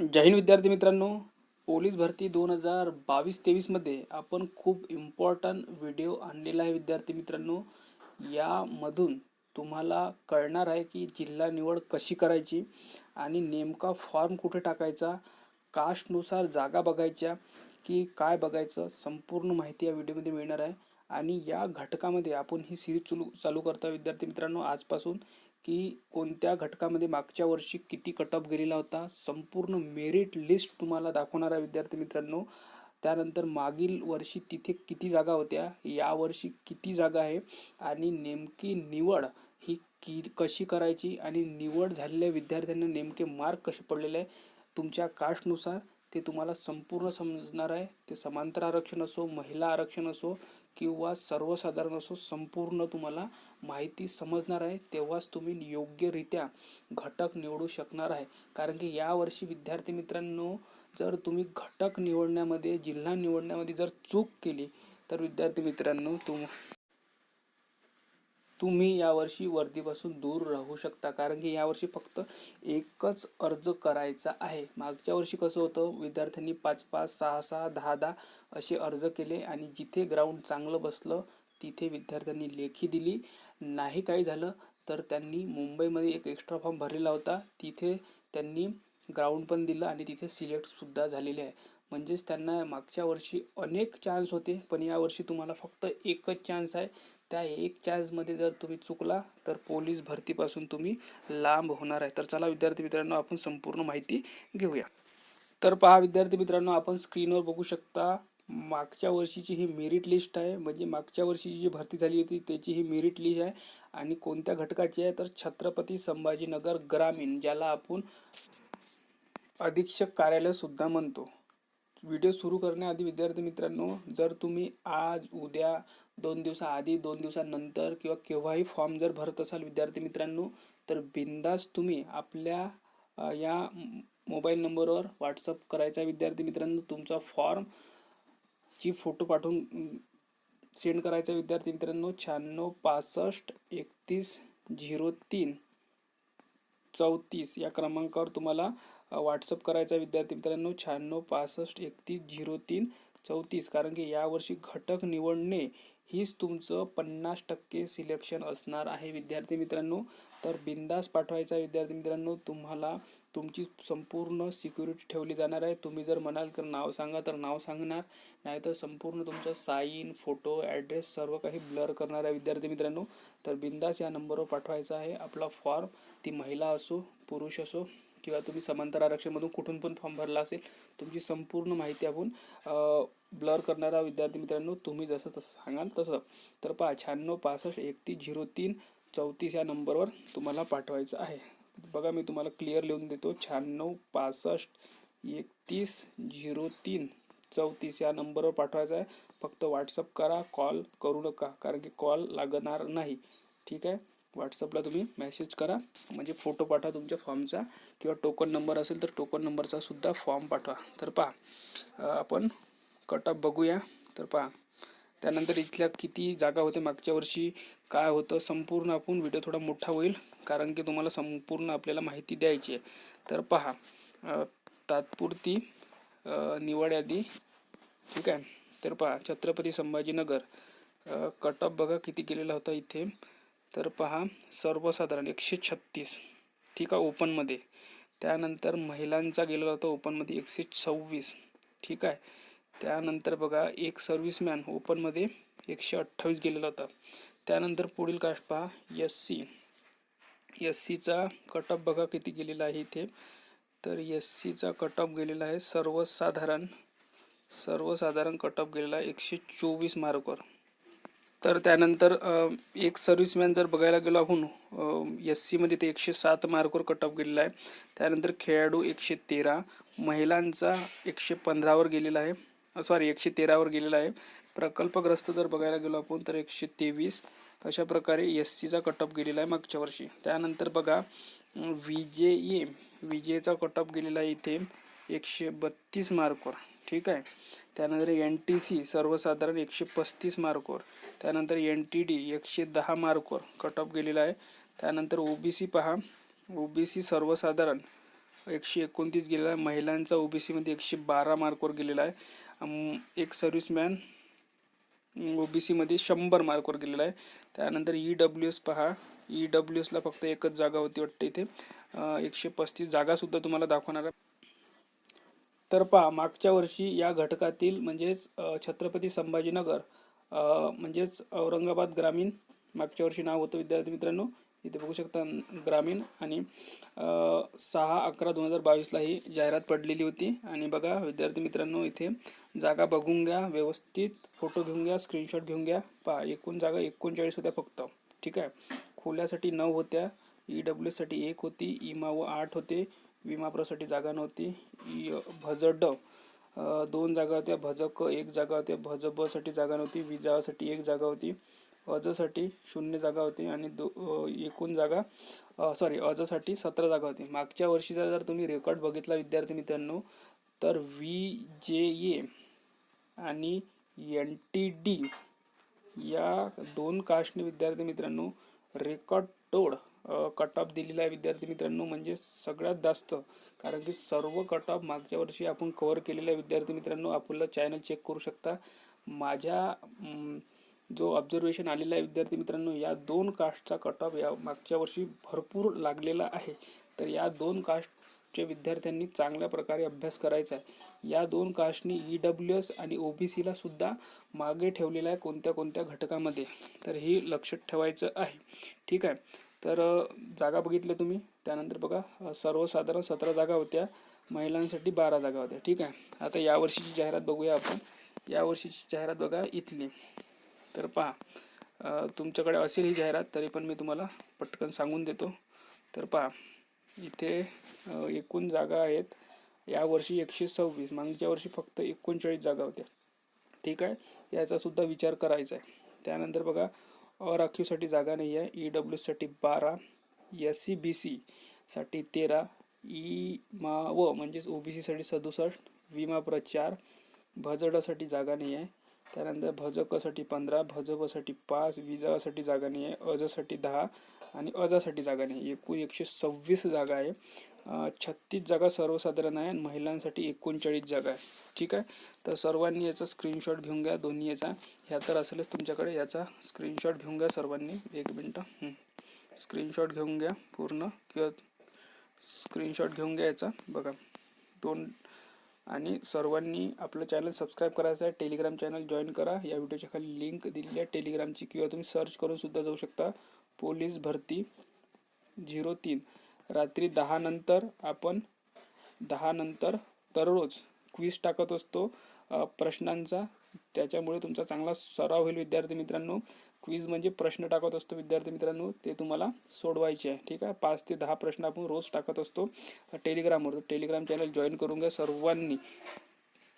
जय हिंद विद्यार्थी मित्रांनो. पोलीस भरती दोन हजार बावीस तेवीसमध्ये आपण खूप इम्पॉर्टंट व्हिडिओ आणलेला आहे विद्यार्थी मित्रांनो. यामधून तुम्हाला कळणार आहे की जिल्हा निवड कशी करायची आणि नेमका फॉर्म कुठे टाकायचा कास्टनुसार जागा बघायच्या की काय बघायचं संपूर्ण माहिती या व्हिडिओमध्ये मिळणार आहे. आणि या घटकामध्ये आपण ही सिरीज चालू चालू करता विद्यार्थी मित्रांनो. आजपासून की कोणत्या घटकामध्ये मागच्या वर्षी किती कट ऑफ गेलेला होता संपूर्ण मेरिट लिस्ट तुम्हाला दाखवणारा विद्यार्थी मित्रांनो. त्यानंतर मागील वर्षी तिथे किती जागा होत्या यावर्षी किती जागा आहे आणि नेमकी निवड ही की कशी करायची आणि निवड झालेल्या विद्यार्थ्यांना नेमके मार्क कसे पडलेले आहे तुमच्या कास्टनुसार ते तुम्हाला संपूर्ण समजणार आहे. ते समांतर आरक्षण असो महिला आरक्षण असो किंवा सर्वसाधारण असो संपूर्ण तुम्हाला माहिती समजणार आहे तेव्हाच तुम्ही योग्यरित्या घटक निवडू शकणार आहे. कारण की यावर्षी विद्यार्थी मित्रांनो जर तुम्ही घटक निवडण्यामध्ये जिल्हा निवडण्यामध्ये जर चूक केली तर विद्यार्थी मित्रांनो तुम तुम्ही यावर्षी वर्दीपासून दूर राहू शकता. कारण की यावर्षी फक्त एकच अर्ज करायचा आहे. मागच्या वर्षी कसं होतं विद्यार्थ्यांनी पाच पाच सहा सहा दहा दहा असे अर्ज केले आणि जिथे ग्राउंड चांगलं बसलं तिथे विद्यार्थ्यांनी लेखी दिली. नाही काही झालं तर त्यांनी मुंबईमध्ये एक एक्स्ट्रा फॉर्म भरलेला होता. तिथे त्यांनी ग्राउंड पण दिलं आणि तिथे सिलेक्टसुद्धा झालेले आहे. म्हणजेच त्यांना मागच्या वर्षी अनेक चान्स होते पण यावर्षी तुम्हाला फक्त एकच चान्स आहे. त्या एक चान्समध्ये जर तुम्ही चुकला तर पोलीस भरतीपासून तुम्ही लांब होणार आहे. तर चला विद्यार्थी मित्रांनो आपण संपूर्ण माहिती घेऊया. तर पहा विद्यार्थी मित्रांनो आपण स्क्रीनवर बघू शकता मागच्या वर्षीची ही मेरिट लिस्ट आहे. म्हणजे मागच्या वर्षीची जी भरती झाली होती त्याची ही मेरिट लिस्ट आहे. आणि कोणत्या घटकाची आहे? तर छत्रपती संभाजीनगर ग्रामीण ज्याला आपण अधीक्षक कार्यालय सुद्धा म्हणतो. व्हिडिओ सुरू करण्याआधी विद्यार्थी मित्रांनो जर तुम्ही आज उद्या दोन दिवसाआधी दोन दिवसानंतर किंवा केव्हाही फॉर्म जर भरत असाल विद्यार्थी मित्रांनो तर बिंदास तुम्ही आपल्या या मोबाईल नंबरवर व्हॉट्सअप करायचा विद्यार्थी मित्रांनो. तुमचा फॉर्म ची फोटो पाठवून सेंड करायचा विद्यार्थी मित्रांनो. शहाण्णव पासष्ट एकतीस झिरो तीन चौतीस या क्रमांकावर तुम्हाला व्हॉट्सअप करायचा विद्यार्थी मित्रांनो शहाण्णव पासष्ट एकतीस झिरो तीन चौतीस. कारण की यावर्षी घटक निवडणे हीच तुमचं पन्नास टक्के सिलेक्शन असणार आहे विद्यार्थी मित्रांनो. तर बिंदास पाठवायचा विद्यार्थी मित्रांनो. तुम्हाला तुमची संपूर्ण सिक्युरिटी ठेवली जाणार आहे. तुम्ही जर म्हणाल तर नाव सांगा तर नाव सांगणार. नाहीतर संपूर्ण तुमचं साईन फोटो ॲड्रेस सर्व काही ब्लर करणार आहे विद्यार्थी मित्रांनो. तर बिंदास या नंबरवर पाठवायचा आहे. आपला फॉर्म ती महिला असो पुरुष असो किंवा तुम्ही समांतर आरक्षणमधून कुठून पण फॉर्म भरला असेल तुमची संपूर्ण माहिती आपण ब्लर करणारा विद्यार्थी मित्रांनो तुम्ही जसं तसं सांगाल तसं. तर पहा शहाण्णव पासष्ट एकतीस झिरो तीन चौतीस या नंबरवर तुम्हाला पाठवायचं आहे. बघा मी तुम्हाला क्लिअर लिहून देतो. शहाण्णव पासष्ट एकतीस झिरो तीन चौतीस या नंबरवर पाठवायचं आहे. फक्त व्हॉट्सअप करा कॉल करू नका कारण की कॉल लागणार नाही. ठीक आहे? व्हॉट्सअपला तुम्ही मेसेज करा. म्हणजे फोटो पाठवा तुमच्या फॉर्मचा किंवा टोकन नंबर असेल तर टोकन नंबरचा सुद्धा फॉर्म पाठवा. तर पहा आपण कटअप बघूया. तर पहा त्यानंतर इथल्या किती जागा होते मागच्या वर्षी काय होतं संपूर्ण आपण व्हिडिओ थोडा मोठा होईल कारण की तुम्हाला संपूर्ण आपल्याला माहिती द्यायची आहे. तर पहा तात्पुरती निवड यादी ठीक आहे? तर पहा छत्रपती संभाजीनगर कटअप बघा किती गेलेला होता इथे. तर पहा सर्वसाधारण एकशे छत्तीस. ठीक आहे ओपनमध्ये. त्यानंतर महिलांचा गेलेला होता ओपनमध्ये एकशे सव्वीस. ठीक आहे. त्यानंतर बघा एक सर्व्हिसमॅन ओपनमध्ये एकशे अठ्ठावीस गेलेला होता. त्यानंतर पुढील कास्ट पहा एस सी एस सीचा कट ऑफ बघा किती गेलेला आहे इथे. तर एस सीचा कट ऑफ गेलेला आहे सर्वसाधारण सर्वसाधारण कट ऑफ गेलेला आहे एकशे चोवीस मार्कवर. तर त्यानंतर एक सर्व्हिसमॅन जर बघायला गेलो आपण एस सीमध्ये ते एकशे सात मार्कवर कट ऑफ गेलेला आहे. त्यानंतर खेळाडू एकशे तेरा महिलांचा एकशे पंधरावर गेलेला आहे. सॉरी एकशे तेरावर गेलेला आहे. प्रकल्पग्रस्त जर बघायला गेलो आपण तर एकशे तेवीस अशा प्रकारे एस सीचा कट ऑफ गेलेला आहे मागच्या वर्षी. त्यानंतर बघा व्ही जे ए विजेचा जेचा कट ऑफ गेलेला आहे इथे एकशे बत्तीस मार्कवर ठीक आहे? त्यानंतर एन टी सी सर्वसाधारण एकशे पस्तीस मार्कवर त्यानंतर एन टी डी एकशे दहा मार्कवर कट ऑफ गेलेला आहे. त्यानंतर ओ बी सी पहा. ओ बी सी सर्वसाधारण एकशे एकोणतीस गेलेला आहे. महिलांचा ओ बी सीमध्ये एकशे बारा मार्कवर गेलेला आहे. एक सर्व्हिसमॅन ओबीसीमध्ये शंभर मार्कवर गेलेला आहे. त्यानंतर ई डब्ल्यू एस पहा. ई डब्ल्यू एसला फक्त एकच जागा होती वाटते इथे. एकशे पस्तीस जागासुद्धा तुम्हाला दाखवणार आहे. तर पहा मागच्या वर्षी या घटकातील म्हणजेच छत्रपती संभाजीनगर म्हणजेच औरंगाबाद ग्रामीण मागच्या वर्षी नाव होतं विद्यार्थी मित्रांनो इथे बघू शकता ग्रामीण आणि सहा अकरा दोन हजार बावीसला ही जाहिरात पडलेली होती. आणि बघा विद्यार्थी मित्रांनो इथे जागा बघून घ्या व्यवस्थित फोटो घेऊन घ्या स्क्रीनशॉट घेऊन घ्या. पहा एकूण जागा एकोणचाळीस होत्या फक्त. ठीक आहे? खोल्यासाठी नऊ होत्या ई डब्ल्यूसाठी एक होती इमा व आठ होते विमाप्रसाठी जागा नव्हती. भजड दोन जागा होत्या. भजक एक जागा होत्या भजबसाठी जागा नव्हती. विजासाठी एक जागा होती. अजसाठी शून्य जागा होती आणि दो एकूण जागा सॉरी अजसाठी सतरा जागा होती. मागच्या वर्षीचा जर तुम्ही रेकॉर्ड बघितला विद्यार्थी मित्रांनो तर व्ही जे ए आणि एन टी डी या दोन कास्टने विद्यार्थी मित्रांनो रेकॉर्ड तोड कट ऑफ दिलेला आहे विद्यार्थी मित्रांनो म्हणजे सगळ्यात जास्त. कारण की सर्व कट ऑफ मागच्या वर्षी आपण कव्हर केलेला आहे विद्यार्थी मित्रांनो आपलं चॅनल चेक करू शकता. माझ्या जो ऑब्झर्वेशन आलेला आहे विद्यार्थी मित्रांनो या दोन कास्टचा कट ऑफ या मागच्या वर्षी भरपूर लागलेला आहे. तर या दोन कास्टच्या विद्यार्थ्यांनी चांगल्या प्रकारे अभ्यास करायचा आहे. या दोन कास्टनी ई डब्ल्यू एस आणि ओ बी सीला सुद्धा मागे ठेवलेला आहे कोणत्या कोणत्या घटकामध्ये. तर हे लक्षात ठेवायचं आहे. ठीक आहे? तर जागा बघितल्या तुम्ही. त्यानंतर बघा सर्वसाधारण सतरा जागा होत्या. महिलांसाठी बारा जागा होत्या. ठीक आहे? आता यावर्षीची जाहिरात बघूया आपण. यावर्षीची जाहिरात बघा इथली. तर पहा तुमच्याकडे असेल ही जाहिरात तरी पण मी तुम्हाला पटकन सांगून देतो. तर पहा इथे एकूण जागा आहेत. यावर्षी एकशे सव्वीस मागच्या वर्षी फक्त एकोणचाळीस जागा होत्या. ठीक आहे? याचासुद्धा विचार करायचा आहे. त्यानंतर बघा अराखीवसाठी जागा नाही आहे. ई डब्ल्यू साठी बारा एस सी बी सी साठी तेरा ई मा व म्हणजेच ओ बी सीसाठी सदुसष्ट विमा प्रचार भजडासाठी जागा नाही आहे. त्यानंतर भजकसाठी पंधरा भजपसाठी पाच विजासाठी जागा नाही आहे. अजसाठी दहा आणि अजासाठी जागा नाही एकूण एकशे सव्वीस जागा आहे. छत्तीस जागा सर्वसाधारण आहे आणि महिलांसाठी एकोणचाळीस जागा आहे. ठीक आहे? तर सर्वांनी याचा स्क्रीनशॉट घेऊन घ्या. दोन्ही याचा. ह्या तर असेलच तुमच्याकडे. याचा स्क्रीनशॉट घेऊन घ्या सर्वांनी. एक मिनटं. स्क्रीनशॉट घेऊन घ्या पूर्ण. किंवा स्क्रीनशॉट घेऊन घ्या याचा. बघा. दोन. आणि सर्वांनी आपलं चॅनल सबस्क्राईब करायचं आहे. टेलिग्राम चॅनल जॉईन करा. या व्हिडिओच्या खाली लिंक दिलेली आहे. टेलिग्रामची किंवा तुम्ही सर्च करून सुद्धा जाऊ शकता. पोलीस भरती. झिरो तीन. रात्री दहा नंतर आपण दहा नंतर दररोज क्विज टाकत असतो. प्रश्नांचा. त्याच्यामुळे तुमचा चांगला सराव होईल विद्यार्थी मित्रांनो. क्विज म्हणजे प्रश्न टाकत असतो विद्यार्थी मित्रांनो. ते तुम्हाला सोडवायचे आहे. ठीक आहे? पाच ते दहा प्रश्न आपण रोज टाकत असतो. टेलिग्रामवर. टेलिग्राम चॅनल जॉईन करून घ्या सर्वांनी.